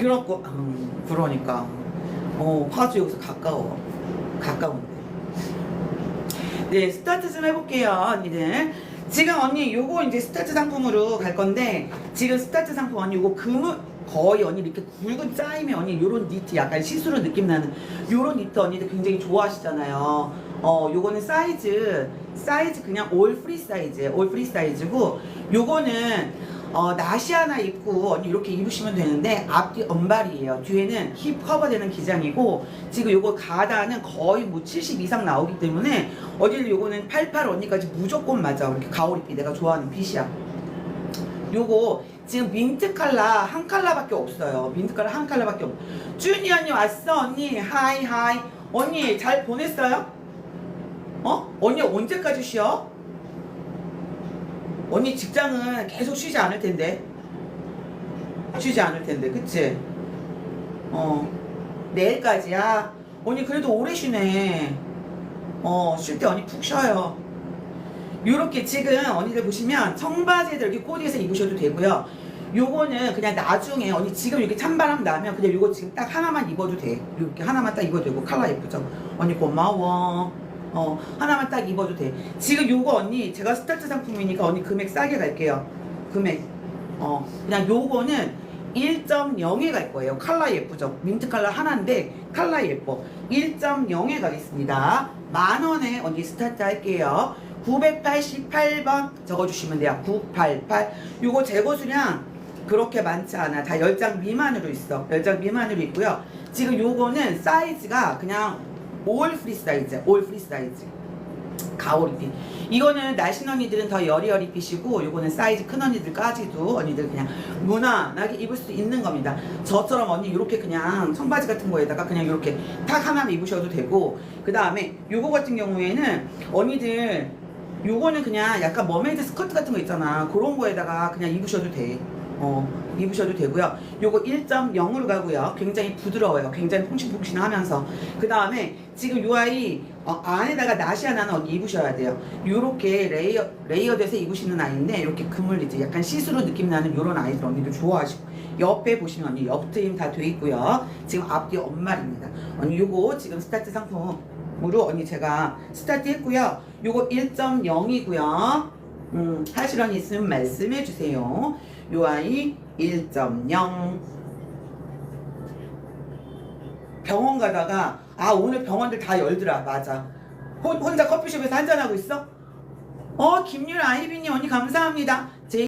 그렇고 음, 그러니까. 어 파주 여기서 가까워. 가까운데. 네 스타트 좀 해볼게요 언니들. 지금 언니 요거 이제 스타트 상품으로 갈 건데 지금 스타트 상품 언니 요거 금을 거의 언니 이렇게 굵은 짜임에 언니 요런 니트 약간 시스루 느낌 나는 요런 니트 언니들 굉장히 좋아하시잖아요. 어 요거는 사이즈 사이즈 그냥 올 프리 사이즈 올 프리 사이즈고 요거는 어, 나시 하나 입고 이렇게 입으시면 되는데 앞뒤 언발이에요. 뒤에는 힙 커버되는 기장이고 지금 요거 가다는 거의 뭐 70 이상 나오기 때문에 어딜 요거는 88 언니까지 무조건 맞아. 이렇게 가오리빛 내가 좋아하는 핏이야. 요거 지금 민트 칼라 한 칼라밖에 없어요. 민트 칼라 한 칼라밖에 없. 준이 언니 왔어 언니 하이 하이 언니 잘 보냈어요? 어? 언니 언제까지 쉬어? 언니 직장은 계속 쉬지 않을 텐데. 쉬지 않을 텐데, 그치? 어. 내일까지야? 언니 그래도 오래 쉬네. 어, 쉴 때 언니 푹 쉬어요. 요렇게 지금 언니들 보시면 청바지들 이렇게 코디해서 입으셔도 되고요. 요거는 그냥 나중에 언니 지금 이렇게 찬바람 나면 그냥 요거 지금 딱 하나만 입어도 돼. 이렇게 하나만 딱 입어도 되고 칼라 예쁘죠? 언니 고마워. 어 하나만 딱 입어도 돼. 지금 요거 언니 제가 스타트 상품이니까 언니 금액 싸게 갈게요. 금액. 어 그냥 요거는 1.0에 갈 거예요. 칼라 예쁘죠? 민트 칼라 하나인데 칼라 예뻐. 1.0에 가겠습니다. 만 원에 언니 스타트 할게요. 988번 적어주시면 돼요. 988. 요거 재고 수량 그렇게 많지 않아. 다 10장 미만으로 있어. 10장 미만으로 있고요. 지금 요거는 사이즈가 그냥 올 프리 사이즈, 올 프리 사이즈. 가오리빛. 이거는 날씬 언니들은 더 여리여리 핏이고 요거는 사이즈 큰 언니들까지도 언니들 그냥 무난하게 입을 수 있는 겁니다. 저처럼 언니 이렇게 그냥 청바지 같은 거에다가 그냥 이렇게 탁 하나만 입으셔도 되고 그 다음에 요거 같은 경우에는 언니들 요거는 그냥 약간 머메이드 스커트 같은 거 있잖아 그런 거에다가 그냥 입으셔도 돼. 어, 입으셔도 되고요. 요거 1.0으로 가고요. 굉장히 부드러워요. 굉장히 퐁신퐁신하면서. 그 다음에 지금 요 아이 어, 안에다가 나시 하나는 언니 입으셔야 돼요. 요렇게 레이어, 레이어돼서 입으시는 아이인데 이렇게 그물 이제 약간 시스루 느낌 나는 요런 아이들 언니들 좋아하시고 옆에 보시면 언니 옆트임 다 돼 있고요. 지금 앞뒤 엄말입니다. 언니 요거 지금 스타트 상품으로 언니 제가 스타트 했고요. 요거 1.0이고요. 음, 언니 있으면 말씀해 주세요. 요 아이 1.0 병원 가다가 아 오늘 병원들 다 열더라 맞아 혼, 혼자 커피숍에서 한잔하고 있어? 어 김유라 아이비님 언니 감사합니다 제